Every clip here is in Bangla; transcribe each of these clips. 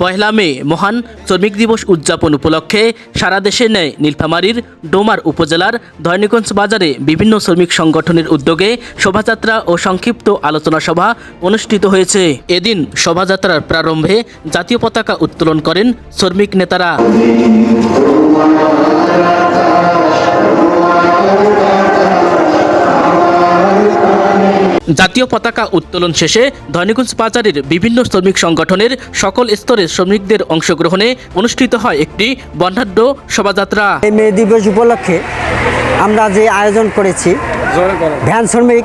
পয়লা মে মহান শ্রমিক দিবস উদযাপন উপলক্ষে সারা দেশে নেয় নীলফামারীর ডোমার উপজেলার ধরণীগঞ্জ বাজারে বিভিন্ন শ্রমিক সংগঠনের উদ্যোগে শোভাযাত্রা ও সংক্ষিপ্ত আলোচনা সভা অনুষ্ঠিত হয়েছে। এদিন শোভাযাত্রার প্রারম্ভে জাতীয় পতাকা উত্তোলন করেন শ্রমিক নেতারা। জাতীয় পতাকা উত্তোলন শেষে ধনীগঞ্জ বাজারের বিভিন্ন শ্রমিক সংগঠনের সকল স্তরের শ্রমিকদের অংশগ্রহণে অনুষ্ঠিত হয় একটি বর্ণাঢ্য শোভাযাত্রা। এই মে দিবস উপলক্ষে আমরা যে আয়োজন করেছি ভ্যান শ্রমিক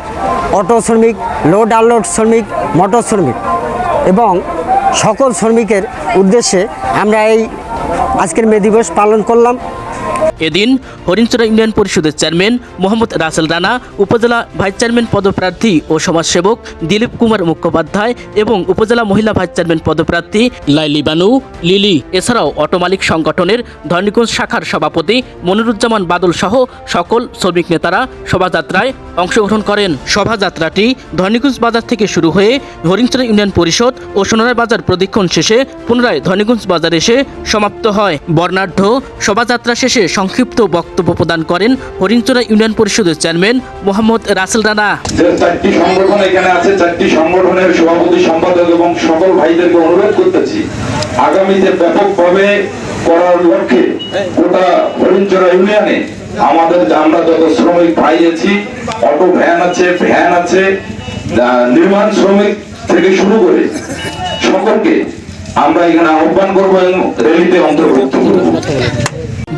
অটো শ্রমিক লোড আনলোড শ্রমিক মোটর শ্রমিক এবং সকল শ্রমিকের উদ্দেশ্যে আমরা এই আজকের মে দিবস পালন করলাম। এদিন হরিণচরা ইউনিয়ন পরিষদের চেয়ারম্যান মোহাম্মদ রাসেল রানা, উপজেলা ভাইস চেয়ারম্যান পদপ্রার্থী ও সমাজসেবক দিলীপ কুমার মুখোপাধ্যায় এবং উপজেলা মহিলা ভাইস চেয়ারম্যান পদপ্রার্থী লাইলি বানু, লিলি, এছাড়াও অটো মালিক সংগঠনের ধর্ণীগঞ্জ শাখার সভাপতি মনিরুজ্জামান বাদল সহ সকল শ্রমিক নেতারা শোভাযাত্রায় অংশগ্রহণ করেন। শোভাযাত্রাটি ধর্ণীগঞ্জ বাজার থেকে শুরু হয়ে হরিণচরা ইউনিয়ন পরিষদ ও সোনারায় বাজার প্রদক্ষিণ শেষে পুনরায় ধর্ণীগঞ্জ বাজার এসে সমাপ্ত হয়। বর্ণাঢ্য শোভাযাত্রা শেষে সংক্ষিপ্ত বক্তব্য প্রদান করেন হরিণচরা ইউনিয়ন পরিষদের চেয়ারম্যান মোহাম্মদ রাসেল রানা। চারটি সংগঠন এখানে আছে, চারটি সংগঠনের সভাপতি, সম্পাদক এবং সকল ভাইদেরকে অনুরোধ করতেছি, আগামীতে ব্যাপকভাবে করার লক্ষ্যে গোটা হরিণচরা ইউনিয়নে আমাদের আমরা যত শ্রমিক ভাই আছি, অটো ভ্যান আছে ভ্যান আছে নির্মাণ শ্রমিক থেকে শুরু করে সকলকে আমরা এখানে আহ্বান করব এবং র্যালিতে অন্তর্ভুক্ত করব।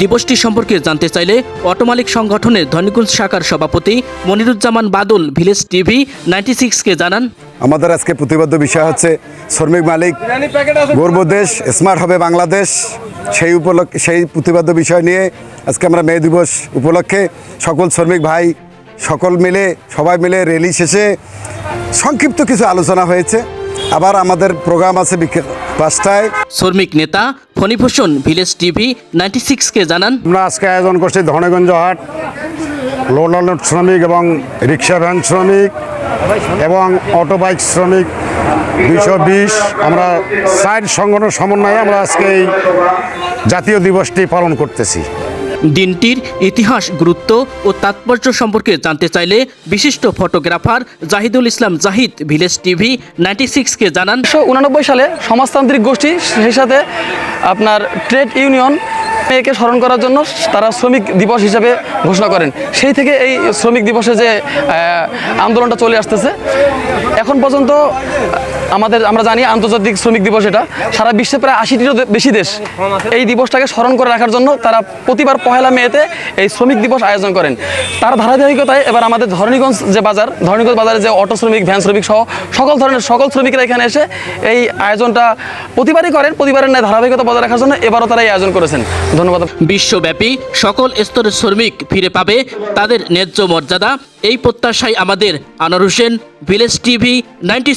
দিবসটি সম্পর্কে জানতে চাইলে অটো মালিক সংগঠনের ধনীগঞ্জ শাখার সভাপতি Moniruzzaman Badal, village TV, ninety সিক্সকে জানান। আমাদের আজকে প্রতিবদ্ধ বিষয় হচ্ছে শ্রমিক মালিক, গর্ব দেশ স্মার্ট হবে বাংলাদেশ। সেই উপলক্ষে সেই প্রতিবদ্ধ বিষয় নিয়ে আজকে আমরা মে দিবস উপলক্ষে সকল শ্রমিক ভাই, সকল মিলে, সবাই মিলে র্যালি শেষে সংক্ষিপ্ত কিছু আলোচনা হয়েছে। আবার আমাদের প্রোগ্রাম আছে বিকেল পাঁচটায়। শ্রমিক নেতা ফণিভূষণ ভিলেজ টিভি নাইনটি সিক্সকে জানান। আমরা আজকে আয়োজন করছি ধনেগঞ্জ হাট লোড শ্রমিক এবং রিক্সা ভ্যান শ্রমিক এবং অটো বাইক শ্রমিক দুইশো বিশ। আমরা সাইড সংগঠন সমন্বয়ে আমরা আজকে এই জাতীয় দিবসটি পালন করতেছি। দিনটির ইতিহাস, গুরুত্ব ও তাৎপর্য সম্পর্কে জানতে চাইলে বিশিষ্ট photographer Zahidul Islam Zahid, village TV, ninety সিক্সকে জানান। উনানব্বই সালে সমাজতান্ত্রিক গোষ্ঠী, সেই সাথে আপনার ট্রেড ইউনিয়ন একে স্মরণ করার জন্য তারা শ্রমিক দিবস হিসাবে ঘোষণা করেন। সেই থেকে এই শ্রমিক দিবসে যে আন্দোলনটা চলে আসতেছে। এখন পর্যন্ত আমাদের, আমরা জানি আন্তর্জাতিক শ্রমিক দিবস এটা। সারা বিশ্বে প্রায় আশিটিরও বেশি দেশ এই দিবসটাকে স্মরণ করে রাখার জন্য তারা প্রতিবার পহেলা মেয়েতে এই শ্রমিক দিবস আয়োজন করেন। তার ধারাবাহিকতায় এবার আমাদের ধরণীগঞ্জ যে বাজার, ধরণীগঞ্জ বাজারে যে অটো শ্রমিক, ভ্যান শ্রমিক সহ সকল ধরনের, সকল শ্রমিকরা এখানে এসে এই আয়োজনটা প্রতিবারই করেন, প্রতিবারের ন্যায় ধারাবাহিকতা বজায় রাখার জন্য এবারও তারা এই আয়োজন করেছেন। ধন্যবাদ। বিশ্বব্যাপী সকল স্তরের শ্রমিক ফিরে পাবে তাদের ন্যায্য মর্যাদা। এই প্রত্যাশায় আমাদের Anwar Hossain, village TV ninety